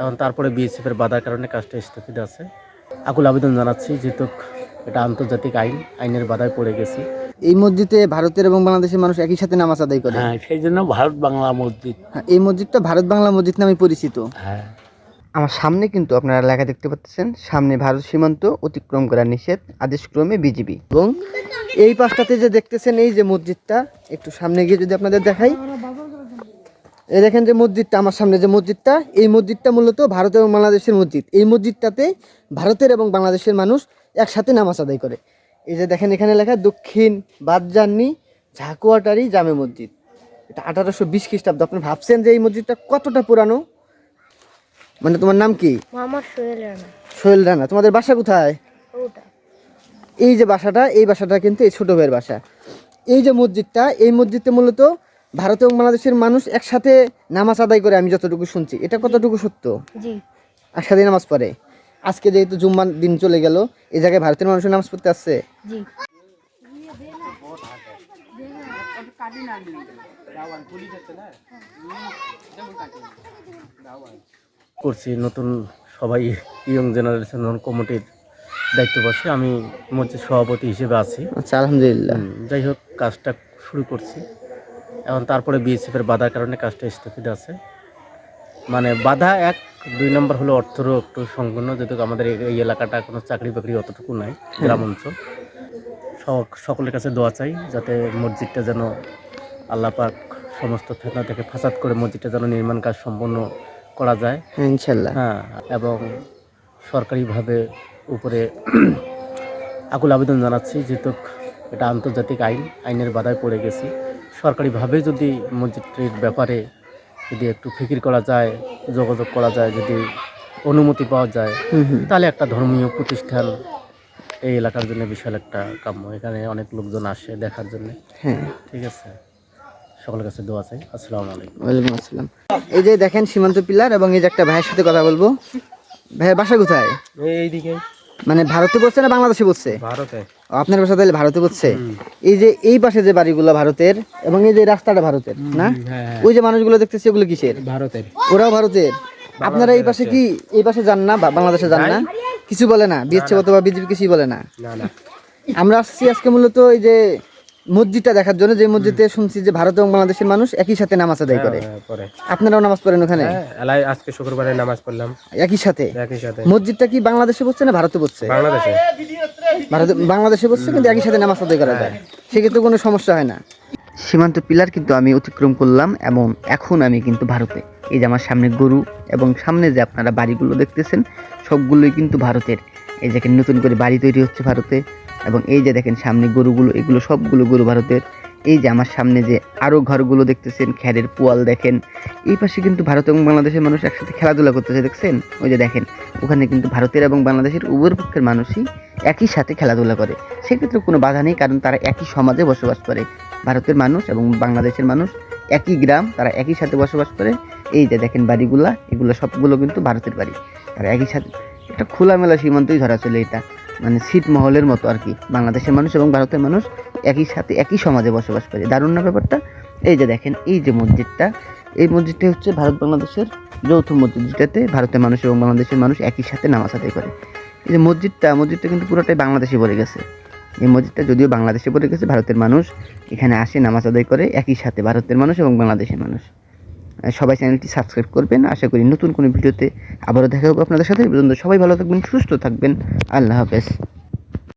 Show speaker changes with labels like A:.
A: এখন তারপরে বিএসএফের বাধার কারণে কাজটা স্থগিত আছে। আকুল আবেদন জানাচ্ছি যেহেতু এটা আন্তর্জাতিক আইন আইনের বাধায় পড়ে গেছি।
B: এই মসজিদে ভারতের এবং বাংলাদেশের মানুষ একই সাথে নামাজ আদায় করে?
C: হ্যাঁ সেই জন্য ভারত বাংলা মসজিদ।
B: হ্যাঁ, এই মসজিদটা ভারত বাংলা মসজিদ নামে পরিচিত।
C: হ্যাঁ।
B: আমার সামনে কিন্তু আপনারা লেখা দেখতে পাচ্ছেন সামনে ভারত সীমান্ত অতিক্রম করা নিষেধ আদেশক্রমে বিজিবি। এবং এই পাশটাতে যে দেখতেছেন এই যে মসজিদটা একটু সামনে গিয়ে যদি আপনাদের দেখাই এই দেখেন যে মসজিদটা আমার সামনে যে মসজিদটা এই মসজিদটা মূলত ভারত এবং বাংলাদেশের মসজিদ। এই মসজিদটাতে ভারতের এবং বাংলাদেশের মানুষ একসাথে নামাজ আদায় করে। এই যে দেখেন এখানে লেখা দক্ষিণ বাদজান্নি ঝাকুয়াটারি জামে মসজিদ। এটা আঠারোশো বিশ খ্রিস্টাব্দ। আপনি ভাবছেন যে এই মসজিদটা কতটা পুরানো? মানে তোমার নাম কি?
D: সোহেল রানা।
B: সোহেল রানা। তোমাদের বাসা কোথায়? এই যে বাসাটা এই বাসাটা কিন্তু এই ছোট ভাইয়ের বাসা। এই যে মসজিদটা এই মসজিদটা মূলত ভারত এবং বাংলাদেশের মানুষ একসাথে নামাজ আদায় করে আমি যতটুকু শুনছি। এটা কতটুকু সত্য?
D: জি।
B: একসাথে নামাজ পড়ে। আজকে যেহেতু জুম্মার দিন চলে গেল এই জায়গায় ভারতের মানুষের নামাজ পড়তে আসছে?
D: জি।
A: করছি নতুন সবাই ইয়ং জেনারেশন কমিটির দায়িত্ব পাচ্ছি আমি মসজিদ সভাপতি হিসেবে আছি।
B: আচ্ছা আলহামদুলিল্লাহ।
A: যাই হোক কাজটা শুরু করছি। এখন তারপরে বিএসএফের বাধার কারণে কাজটা স্থগিত আছে। মানে বাধা এক দুই নম্বর হলো অর্থরও একটু সংকীর্ণ যেহেতু আমাদের এই- এলাকাটা কোনো চাকরি বাকরি অতটুকু নাই গ্রাম অঞ্চল সক- সকলের কাছে দোয়া চাই যাতে মসজিদটা যেন আল্লাহ পাক সমস্ত ফেতনা থেকে ফাসাদ করে মসজিদটা যেন নির্মাণ কাজ সম্পন্ন করা যায়।
B: ইনশাল্লাহ।
A: হ্যাঁ এবং সরকারিভাবে উপরে আকুল আবেদন জানাচ্ছি যেহেতু এটা আন্তর্জাতিক আইন আইনের বাধায় পড়ে গেছি। সরকারিভাবে যদি মসজিদটির ব্যাপারে যদি একটু ফিকির করা যায় যোগাযোগ করা যায় যদি অনুমতি পাওয়া যায়
B: হুম হুম।
A: তাহলে একটা ধর্মীয় প্রতিষ্ঠান এই এলাকার জন্য বিশাল একটা কাম্য। এখানে অনেক লোকজন আসে দেখার জন্য।
B: হ্যাঁ।
A: ঠিক আছে? সকলের কাছে দোয়া চাই। আসসালামু আলাইকুম।
B: ওয়ালাইকুম আসসালাম। এই যে দেখেন সীমান্ত পিলার এবং এই যে একটা ভাইয়ের সাথে কথা বলব। ভাইয়ের বাসা কোথায়?
A: এইদিকে।
B: মানে ভারতে বসছে না বাংলাদেশে বসছে
A: ভারতে।
B: আপনার বাসা তাহলে ভারতে বসছে এই যে এই পাশে যে বাড়িগুলো ভারতের এবং এই যে রাস্তাটা ভারতের না? ওই যে মানুষগুলো দেখতেছি ওগুলো কিসের?
A: ভারতের।
B: ওরাও ভারতের। আপনারা এই পাশে কি এই পাশে যান না? বাংলাদেশে যান না? কিছু বলে না? বিএসসি অথবা বিজেপি কিছুই বলে না। আমরা আসছি আজকে মূলত এই যে মসজিদটা দেখার জন্য যে মসজিদে শুনছি যে ভারত এবং বাংলাদেশের মানুষ একই সাথে নামাজ আদায় করে।
A: পরে
B: আপনারাও নামাজ পড়েন ওখানে?
A: হ্যাঁ এলাই আজকে শুক্রবারে নামাজ পড়লাম।
B: একই সাথে?
A: একই সাথে।
B: মসজিদটা কি বাংলাদেশে বসছে না ভারতে বসছে
A: বাংলাদেশে।
B: ভারতে বাংলাদেশে বসছে কিন্তু একই সাথে নামাজ আদায় করা যায়। সেক্ষেত্রে কোনো সমস্যা হয় না। সীমান্ত পিলার কিন্তু আমি অতিক্রম করলাম এবং এখন আমি কিন্তু ভারতে। এই যে আমার সামনে গরু এবং সামনে যে আপনারা বাড়িগুলো দেখতেছেন সবগুলোই কিন্তু ভারতের। এই দেখেন নতুন করে বাড়ি তৈরি হচ্ছে ভারতে। এবং এই যে দেখেন সামনে গরুগুলো, এগুলো সবগুলো গরু ভারতের। এই যে আমার সামনে যে আরও ঘরগুলো দেখতেছেন, খ্যারের পোয়াল দেখেন। এই পাশে কিন্তু ভারত এবং বাংলাদেশের মানুষ একসাথে খেলাধুলা করতেছে, দেখছেন? ওই যে দেখেন, ওখানে কিন্তু ভারতের এবং বাংলাদেশের উভয় পক্ষের মানুষই একই সাথে খেলাধুলা করে। সেক্ষেত্রে কোনো বাধা নেই, কারণ তারা একই সমাজে বসবাস করে। ভারতের মানুষ এবং বাংলাদেশের মানুষ একই গ্রাম, তারা একই সাথে বসবাস করে। এই যে দেখেন বাড়িগুলা, এগুলো সবগুলো কিন্তু ভারতের বাড়ি। তারা একই সাথে, একটা খোলামেলা সীমান্তই ধরা চলে এটা। মানে ছিটমহলের মতো আর কি। বাংলাদেশের মানুষ এবং ভারতের মানুষ একই সাথে, একই সমাজে বসবাস করে। দারুণ না ব্যাপারটা? এই যে দেখেন, এই যে মসজিদটা, এই মসজিদটা হচ্ছে ভারত বাংলাদেশের যৌথ মসজিদ, যেটাতে ভারতের মানুষ এবং বাংলাদেশের মানুষ একই সাথে নামাজ আদায় করে। এই যে মসজিদটা মসজিদটা কিন্তু পুরোটাই বাংলাদেশে পড়ে গেছে। এই মসজিদটা যদিও বাংলাদেশে পড়ে গেছে, ভারতের মানুষ এখানে আসে, নামাজ আদায় করে, একই সাথে ভারতের মানুষ এবং বাংলাদেশের মানুষ। সবাই চ্যানেলটি সাবস্ক্রাইব করবেন। আশা করি নতুন কোনো ভিডিওতে আবারও দেখা হবে আপনাদের সাথে। পর্যন্ত সবাই ভালো থাকবেন, সুস্থ থাকবেন। আল্লাহ হাফেজ।